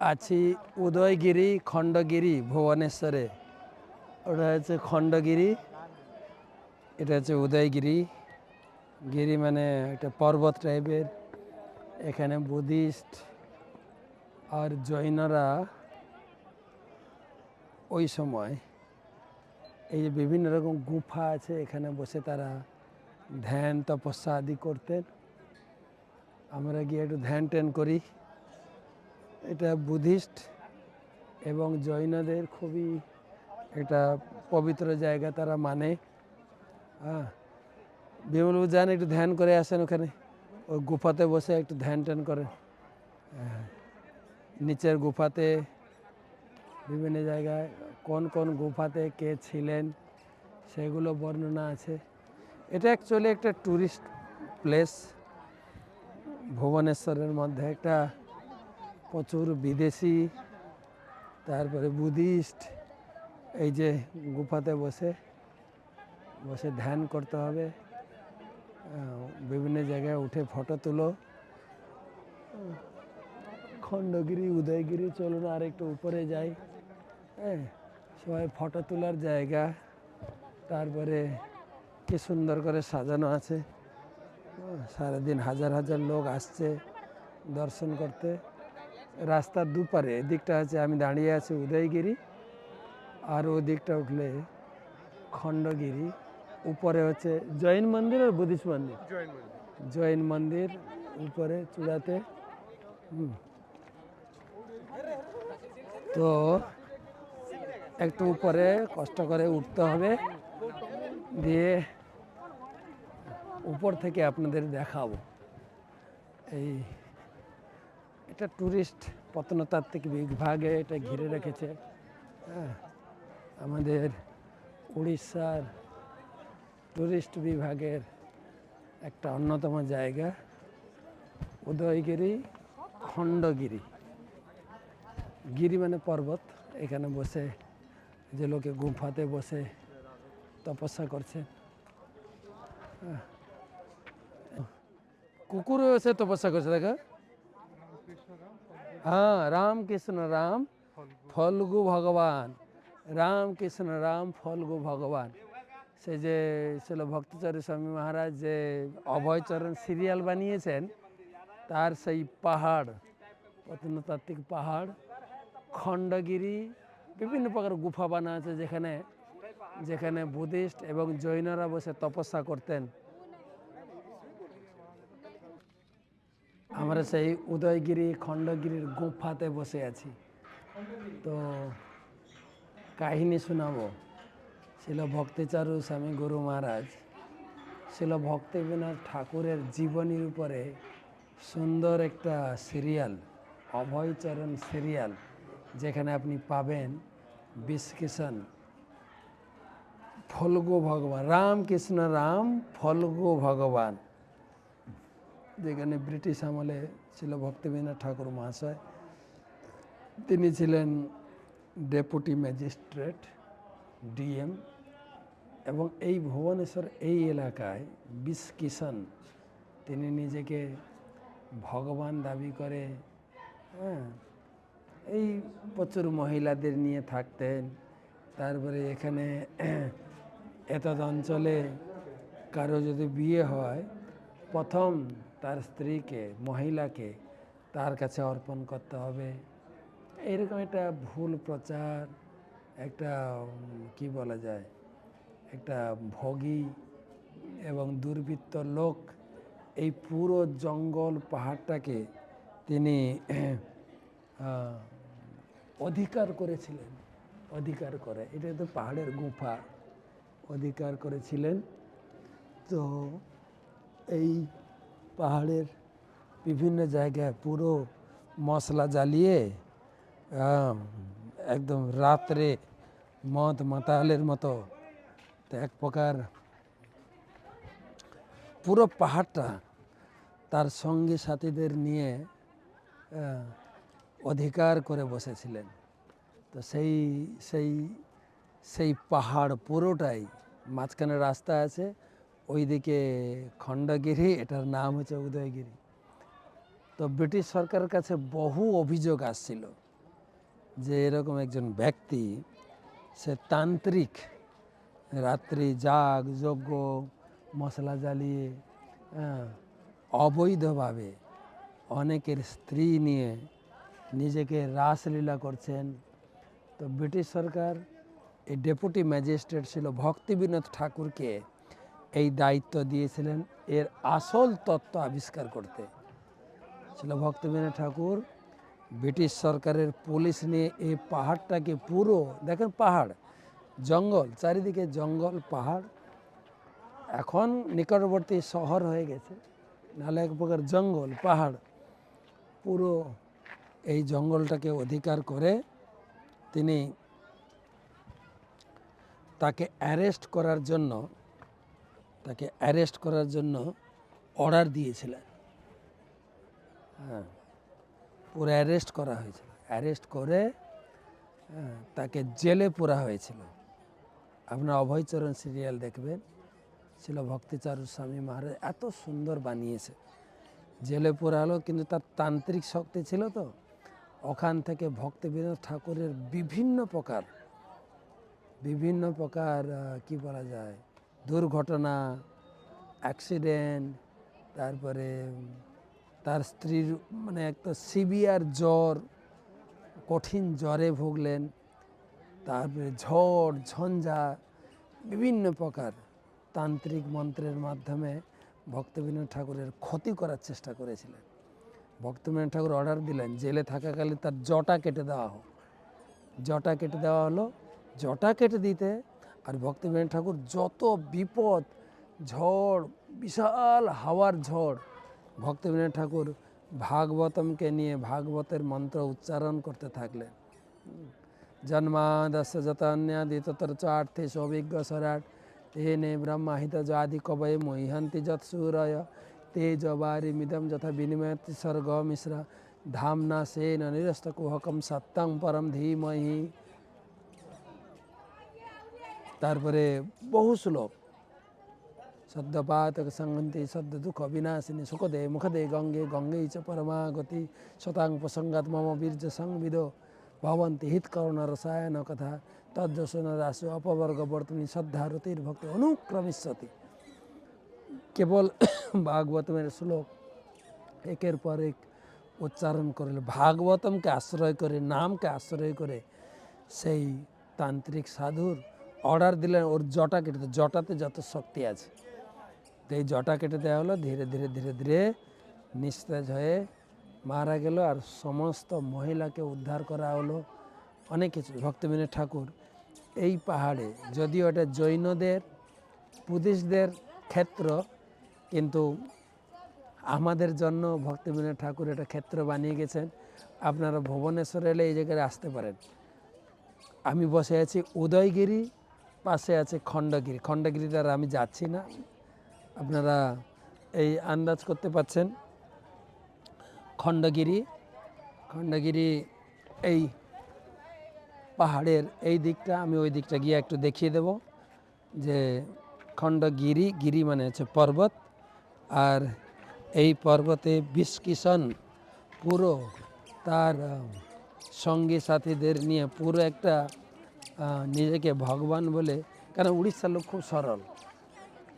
আছি উদয়গিরি, খণ্ডগিরি, ভুবনেশ্বরে। ওটা হচ্ছে খণ্ডগিরি, এটা হচ্ছে উদয়গিরি। গিরি মানে একটা পর্বত টাইপের এখানে বুদ্ধিস্ট আর জৈনরা ওই সময় এই যে বিভিন্ন রকম গুফা আছে, এখানে বসে তারা ধ্যান, তপস্যা আদি করতেন। আমরা গিয়ে একটু ধ্যান ট্যান করি। এটা বুদ্ধিস্ট এবং জৈনদের খুবই এটা পবিত্র জায়গা তারা মানে। হ্যাঁ বিমলবাবু যান একটু ধ্যান করে আসেন ওখানে। ওই গুফাতে বসে একটু ধ্যান ট্যান করেন। নিচের গুফাতে বিভিন্ন জায়গায় কোন কোন গুফাতে কে ছিলেন সেগুলো বর্ণনা আছে। এটা অ্যাকচুয়ালি একটা ট্যুরিস্ট প্লেস ভুবনেশ্বরের মধ্যে একটা প্রচুর বিদেশি, তারপরে বুদ্ধিস্ট, এই যে গুফাতে বসে বসে ধ্যান করতে হবে বিভিন্ন জায়গায় উঠে ফটো তুলো। খণ্ডগিরি, উদয়গিরি চলুন আর একটু উপরে যাই হ্যাঁ সবাই ফটো তোলার জায়গা, তারপরে কি সুন্দর করে সাজানো আছে। সারাদিন হাজার হাজার লোক আসছে দর্শন করতে। রাস্তার দুপারে এদিকটা আছে আমি দাঁড়িয়ে আছি উদয়গিরি আর ওদিকটা উঠলে খণ্ডগিরি উপরে হচ্ছে জৈন মন্দির আর বুদ্ধিস্ট মন্দির। জৈন মন্দির। উপরে চূড়াতে তো একটু উপরে কষ্ট করে উঠতে হবে দিয়ে উপর থেকে আপনাদের দেখাবো। এই এটা ট্যুরিস্ট প্রত্নতাত্ত্বিক বিভাগে এটা ঘিরে রেখেছে। হ্যাঁ আমাদের উড়িষ্যার ট্যুরিস্ট বিভাগের একটা অন্যতম জায়গা, উদয়গিরি, খণ্ডগিরি। গিরি মানে পর্বত, এখানে বসে যে লোকে গুফাতে বসে তপস্যা করছে। হ্যাঁ। কুকুরও এসে তপস্যা করছে, দেখা? হ্যাঁ রাম কৃষ্ণ রাম ফলগু ভগবান রাম কৃষ্ণ রাম ফলগু ভগবান সে যে ছিল ভক্তচরী স্বামী মহারাজ যে অভয়চরণ সিরিয়াল বানিয়েছেন তার সেই পাহাড় প্রত্নতাত্ত্বিক পাহাড় খণ্ডগিরি বিভিন্ন প্রকার গুফা বানা আছে যেখানে যেখানে বুদ্ধিস্ট এবং জৈনরা বসে তপস্যা করতেন আমরা সেই উদয়গিরি, খণ্ডগিরির গুফাতে বসে আছি। তো কাহিনী শোনাবো। ছিল ভক্তিচারু স্বামী গুরু মহারাজ ছিল ভক্তিবিনাথ ঠাকুরের জীবনীর উপরে সুন্দর একটা সিরিয়াল, অভয়চরণ সিরিয়াল, যেখানে আপনি পাবেন বিষ্কিষণ, ফলগু ভগবান, রামকৃষ্ণ রাম, ফলগু ভগবান। যেখানে ব্রিটিশ আমলে ছিল ভক্তিবিনাথ ঠাকুর মহাশয়, তিনি ছিলেন ডেপুটি ম্যাজিস্ট্রেট, ডিএম, এবং এই ভুবনেশ্বর, এই এলাকায় বিশ কিষণ, তিনি নিজেকে ভগবান দাবি করে হ্যাঁ এই প্রচুর মহিলাদের নিয়ে থাকতেন। তারপরে এখানে এতদ অঞ্চলে কারও যদি বিয়ে হয়, প্রথম তার স্ত্রীকে, মহিলাকে তার কাছে অর্পণ করতে হবে। এরকম একটা ভুল প্রচার, একটা কি বলা যায়, একটা ভোগী এবং দুর্বৃত্ত লোক এই পুরো জঙ্গল পাহাড়টাকে তিনি অধিকার করেছিলেন। অধিকার করে, এটা তো পাহাড়ের গুফা, অধিকার করেছিলেন। তো এই পাহাড়ের বিভিন্ন জায়গায় পুরো মশলা জ্বালিয়ে একদম রাত্রে মদ মাতালের মতো তো এক প্রকার পুরো পাহাড়টা তার সঙ্গী সাথীদের নিয়ে অধিকার করে বসেছিলেন। তো সেই সেই সেই পাহাড় পুরোটাই মাঝখানে রাস্তা আছে ওইদিকে খণ্ডগিরি এটার নাম হচ্ছে উদয়গিরি। তো ব্রিটিশ সরকারের কাছে বহু অভিযোগ আসছিল যে এরকম একজন ব্যক্তি সে তান্ত্রিক রাত্রি জাগ যজ্ঞ মশলা জ্বালিয়ে হ্যাঁ, অবৈধভাবে অনেকের স্ত্রী নিয়ে নিজেকে রাসলীলা করছেন। তো ব্রিটিশ সরকার এই ডেপুটি ম্যাজিস্ট্রেট ছিল ভক্তিবিনোদ ঠাকুরকে এই দায়িত্ব দিয়েছিলেন। এর আসল তত্ত্ব আবিষ্কার করতে। ছিল ভক্তিবিনোদ ঠাকুর, ব্রিটিশ সরকারের পুলিশ নিয়ে এই পাহাড়টাকে পুরো, দেখেন পাহাড়, জঙ্গল, চারিদিকে জঙ্গল, পাহাড়। এখন নিকটবর্তী শহর হয়ে গেছে। নাহলে এক প্রকার জঙ্গল, পাহাড়। পুরো এই জঙ্গলটাকে অধিকার করে তিনি তাকে অ্যারেস্ট করার জন্য তাকে অ্যারেস্ট করার জন্য অর্ডার দিয়েছিলেন। হ্যাঁ পুরো অ্যারেস্ট করা হয়েছিল। অ্যারেস্ট করে হ্যাঁ, তাকে জেলে পোরা হয়েছিল। আপনার অভয়চরণ সিরিয়াল দেখবেন। ছিল ভক্তিচারু স্বামী মহারাজ এত সুন্দর বানিয়েছে। জেলে পোরা হলো কিন্তু তার তান্ত্রিক শক্তি ছিল তো। ওখান থেকে ভক্তিবিনোদ ঠাকুরের বিভিন্ন প্রকার বিভিন্ন প্রকার কি বলা যায় দুর্ঘটনা অ্যাক্সিডেন্ট তারপরে তার স্ত্রীর মানে একটা সিভিয়ার জ্বর, কঠিন জ্বরে ভুগলেন, তারপরে ঝড়, ঝঞ্ঝা, বিভিন্ন প্রকার তান্ত্রিক মন্ত্রের মাধ্যমে ভক্তবিনোদ ঠাকুরের ক্ষতি করার চেষ্টা করেছিলেন। ভক্তবিনোদ ঠাকুর অর্ডার দিলেন, জেলে থাকাকালীন তার জটা কেটে দেওয়া হোক। জটা কেটে দেওয়া হলো। জটা কেটে দিতে আর ভক্তিবিনোদ ঠাকুর যত বিপদ ঝড় বিশাল হাওয়ার ঝড় ভক্তিবিনোদ ঠাকুর ভাগবতমকে নিয়ে ভাগবতের মন্ত্র উচ্চারণ করতে থাকলেন জন্মাদস্য যতন্যাদি ততর চার্থে সৌভিজ্ঞ সরাট তেনে ব্রহ্মাহিত জাদি কবয়ে মহিহন্তি যৎ সূরয় তেজ বারিমিদম যথা বিনিময়তি স্বর্গ মিশ্রা ধামনা সেন নিরস্ত কুহকম সত্যং পরম ধীমহি তারপরে বহু শ্লোক। সদ্যপাতক সংহন্তি সদ্য দুঃখ বিনাশিনী সুখদে মুখদে, গঙ্গে গঙ্গে চ পরমাগতি, শতাং প্রসঙ্গাত মম বীর্য সংবিদ, ভবন্তি হিতকরণ রসায়ন কথা তদ্দশন রাসু অপবর্গ বর্তনী শ্রদ্ধা রতির ভক্তি অনুক্রমিষ্যতি। কেবল ভাগবতমের শ্লোক একের পর এক উচ্চারণ করলে। ভাগবতমকে আশ্রয় করে, নামকে আশ্রয় করে সেই তান্ত্রিক সাধুর অর্ডার দিলেন, ওর জটা কেটে। জটাতে যত শক্তি আছে। এই জটা কেটে দেওয়া হলো, ধীরে ধীরে ধীরে ধীরে নিস্তেজ হয়ে মারা গেল আর সমস্ত মহিলাকে উদ্ধার করা হলো। অনেক কিছু। ভক্তবিনোদ ঠাকুর, এই পাহাড়ে, যদিও এটা জৈনদের, বুদ্ধিস্টদের ক্ষেত্র, কিন্তু আমাদের জন্য ভক্তিবিনোদ ঠাকুর এটা ক্ষেত্র বানিয়ে গেছেন। আপনারা ভুবনেশ্বর এলে এই জায়গায় আসতে পারেন। আমি বসে আছি উদয়গিরি পাশে আছে খণ্ডগিরি। খণ্ডগিরিতে আর আমি যাচ্ছি না। আপনারা এই আন্দাজ করতে পাচ্ছেন খণ্ডগিরি খণ্ডগিরি এই পাহাড়ের এই দিকটা, আমি ওই দিকটা গিয়ে একটু দেখিয়ে দেব যে খণ্ডগিরি, গিরি মানে হচ্ছে পর্বত। আর এই পর্বতে বিষ্কিষণ পুরো তার সঙ্গী সাথীদের নিয়ে পুরো একটা নিজেকে ভগবান বলে, কারণ উড়িষ্যার লোক খুব সরল।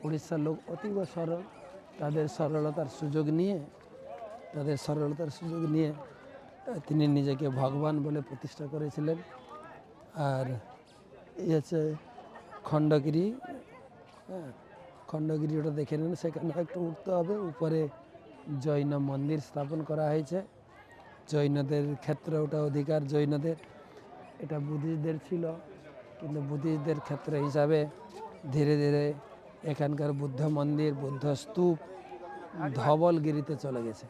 উড়িষ্যার লোক অতীব সরল। তাদের সরলতার সুযোগ নিয়ে, তাদের সরলতার সুযোগ নিয়ে তিনি নিজেকে ভগবান বলে প্রতিষ্ঠা করেছিলেন। আর এই হচ্ছে খণ্ডগিরি। হ্যাঁ খণ্ডগিরি ওটা দেখে নেন, সেখানে একটু উঠতে হবে। উপরে জৈন মন্দির স্থাপন করা হয়েছে। জৈনদের ক্ষেত্রে ওটা অধিকার, জৈনদের। এটা বুদ্ধিস্টদের ছিল, কিন্তু বুদ্ধিস্টদের ক্ষেত্র হিসাবে ধীরে ধীরে এখানকার বুদ্ধ মন্দির, বুদ্ধ স্তূপ ধবলগিরিতে চলে গেছে।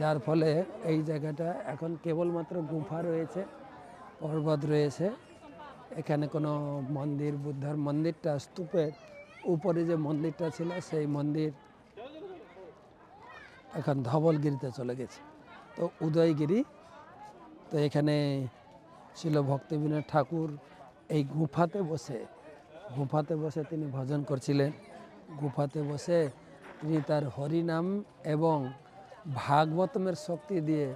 যার ফলে এই জায়গাটা এখন কেবলমাত্র গুফা রয়েছে, পর্বত রয়েছে। এখানে কোনো মন্দির, বুদ্ধার মন্দিরটা স্তূপের উপরে যে মন্দিরটা ছিল, সেই মন্দির এখন ধবলগিরিতে চলে গেছে। তো উদয়গিরি, তো এখানে ছিল ভক্তিবিনোদ ঠাকুর এই গুফাতে বসে। গুফাতে বসে তিনি ভজন করছিলেন। গুফাতে বসে তিনি তার হরিনাম এবং ভাগবতমের শক্তি দিয়ে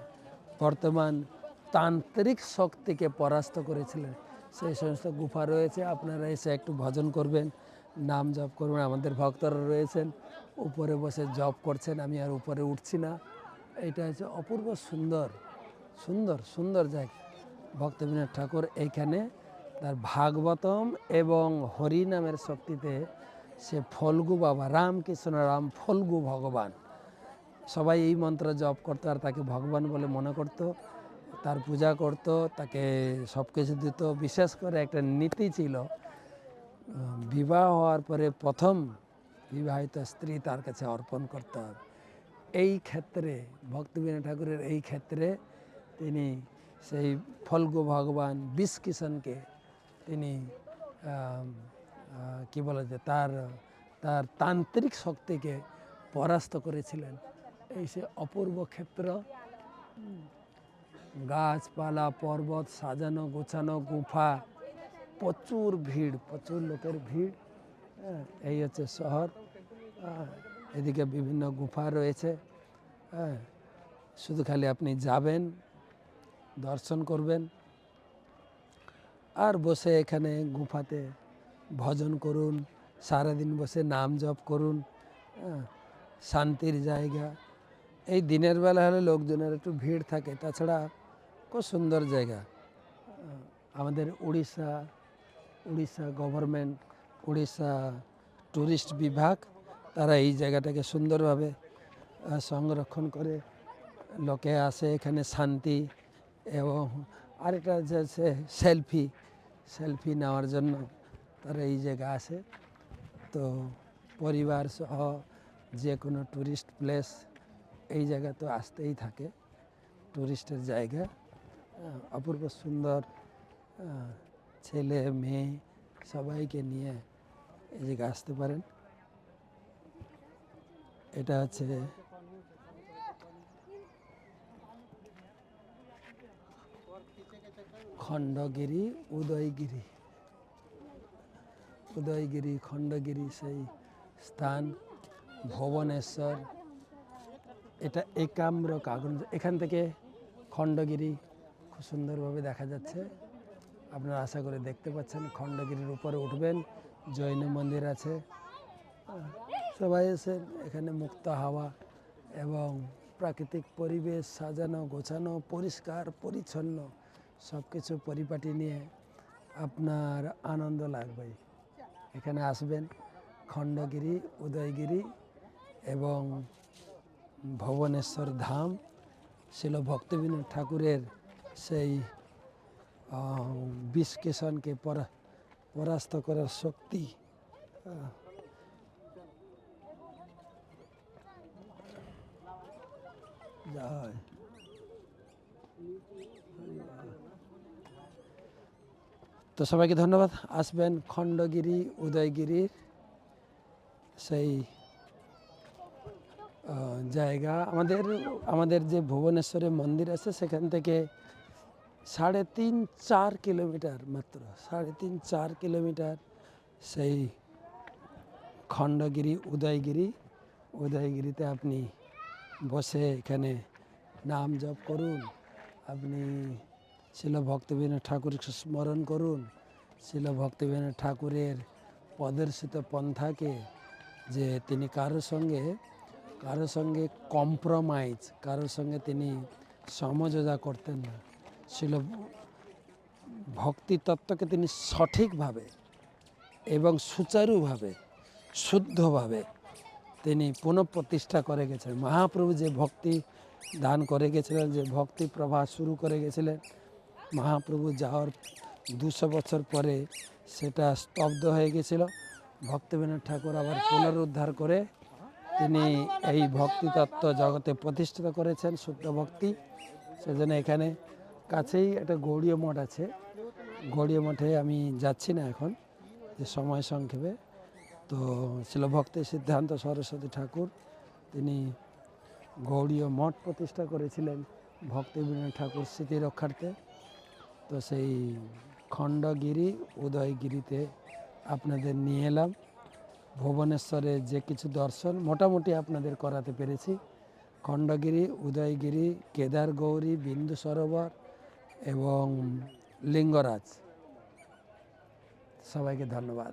বর্তমান তান্ত্রিক শক্তিকে পরাস্ত করেছিলেন। সেই সমস্ত গুফা রয়েছে, আপনারা এসে একটু ভজন করবেন, নাম জপ করবেন, আমাদের ভক্তরা রয়েছেন, উপরে বসে জপ করছেন, আমি আর উপরে উঠছি না। এটা হচ্ছে অপূর্ব সুন্দর সুন্দর সুন্দর জায়গা। ভক্তবিনোদ ঠাকুর এইখানে তার ভাগবতম এবং হরি নামের শক্তিতে সে ফলগু বাবা, রামকৃষ্ণ রাম ফলগু ভগবান। সবাই এই মন্ত্র জপ করতো আর তাকে ভগবান বলে মনে করত। তার পূজা করত, তাকে সব কিছু দিত। বিশেষ করে একটা নীতি ছিল, বিবাহ হওয়ার পরে প্রথম বিবাহিত স্ত্রী তার কাছে অর্পণ করতে হবে। এই ক্ষেত্রে, ভক্তিবিনোদ ঠাকুরের এই ক্ষেত্রে তিনি সেই ফলগু ভগবান বিষ কিষণকে তিনি কি বলা যায় তার তার তান্ত্রিক শক্তিকে পরাস্ত করেছিলেন। এই সে অপূর্ব ক্ষেত্র। গাছপালা পর্বত সাজানো গোছানো গুফা প্রচুর ভিড় প্রচুর লোকের ভিড়। হ্যাঁ, এই হচ্ছে শহর। এদিকে বিভিন্ন গুফা রয়েছে। হ্যাঁ শুধু খালি আপনি যাবেন। দর্শন করবেন। আর বসে এখানে গুফাতে ভজন করুন সারাদিন বসে নাম জপ করুন হ্যাঁ, শান্তির জায়গা। এই দিনের বেলা হলে লোকজনের একটু ভিড় থাকে তাছাড়া খুব সুন্দর জায়গা। আমাদের উড়িষ্যা উড়িষ্যা গভর্নমেন্ট উড়িষ্যা ট্যুরিস্ট বিভাগ তারা এই জায়গাটাকে সুন্দরভাবে সংরক্ষণ করে লোকে আসে এখানে শান্তি এবং আরেকটা যে সেলফি সেলফি নেওয়ার জন্য তারা এই জায়গা আসে তো পরিবার সহ যে কোনো ট্যুরিস্ট প্লেস এই জায়গা তো আসতেই থাকে। ট্যুরিস্টের জায়গা। অপূর্ব সুন্দর ছেলে, মেয়ে সবাইকে নিয়ে এই জায়গায় আসতে পারেন। এটা হচ্ছে খণ্ডগিরি, উদয়গিরি। উদয়গিরি, খণ্ডগিরি সেই স্থান, ভুবনেশ্বর। এটা একাম্র কাগজ। এখান থেকে খণ্ডগিরি খুব সুন্দরভাবে দেখা যাচ্ছে। আপনারা আশা করে দেখতে পাচ্ছেন, খণ্ডগিরির উপরে উঠবেন, জৈন মন্দির আছে। সবাই এসে এখানে মুক্ত হাওয়া এবং প্রাকৃতিক পরিবেশ সাজানো, গোছানো, পরিষ্কার, পরিচ্ছন্ন সব কিছু পরিপাটি নিয়ে আপনার আনন্দ লাগবে এখানে আসবেন খণ্ডগিরি উদয়গিরি এবং ভুবনেশ্বর ধাম ছিল ভক্তিবিনোদ ঠাকুরের সেই পরা পরাস্ত করার শক্তি আহ, জয় তো সবাইকে ধন্যবাদ। আসবেন খণ্ডগিরি উদয়গিরির সেই জায়গা। আমাদের আমাদের যে ভুবনেশ্বরে মন্দির আছে, সেখান থেকে সাড়ে তিন চার কিলোমিটার মাত্র, সাড়ে তিন চার কিলোমিটার সেই খণ্ডগিরি, উদয়গিরি। উদয়গিরিতে আপনি বসে এখানে নাম জপ করুন। আপনি শিল ভক্তবিনোদ ঠাকুরকে স্মরণ করুন। শিল ভক্তবিনোদ ঠাকুরের প্রদর্শিত পন্থাকে যে তিনি কারোর সঙ্গে কারোর সঙ্গে কম্প্রোমাইজ কারোর সঙ্গে তিনি সমঝোতা করতেন না। ছিল ভক্তি তত্ত্বকে তিনি সঠিকভাবে এবং সুচারুভাবে, শুদ্ধভাবে তিনি পুনঃপ্রতিষ্ঠা করে গেছেন। মহাপ্রভু যে ভক্তি দান করে গেছিলেন, যে ভক্তি প্রবাহ শুরু করে গেছিলেন মহাপ্রভু যাওয়ার দুশো বছর পরে সেটা স্তব্ধ হয়ে গেছিল। ভক্তিবিনোদ ঠাকুর আবার পুনরুদ্ধার করে তিনি এই ভক্তি তত্ত্ব জগতে প্রতিষ্ঠিত করেছেন শুদ্ধ ভক্তি সেজন্য এখানে কাছেই একটা গৌড়ীয় মঠ আছে। গৌড়ীয় মঠে আমি যাচ্ছি না এখন, যে সময় সংক্ষেপে। তো ছিল ভক্তি সিদ্ধান্ত সরস্বতী ঠাকুর, তিনি গৌড়ীয় মঠ প্রতিষ্ঠা করেছিলেন ভক্তিবিনোদ ঠাকুর স্মৃতি রক্ষার্থে। তো সেই খণ্ডগিরি, উদয়গিরিতে আপনাদের নিয়ে এলাম। ভুবনেশ্বরে যে কিছু দর্শন মোটামুটি আপনাদের করাতে পেরেছি। খণ্ডগিরি, উদয়গিরি কেদার গৌরী বিন্দু সরোবর এবং লিঙ্গরাজ। সবাইকে ধন্যবাদ।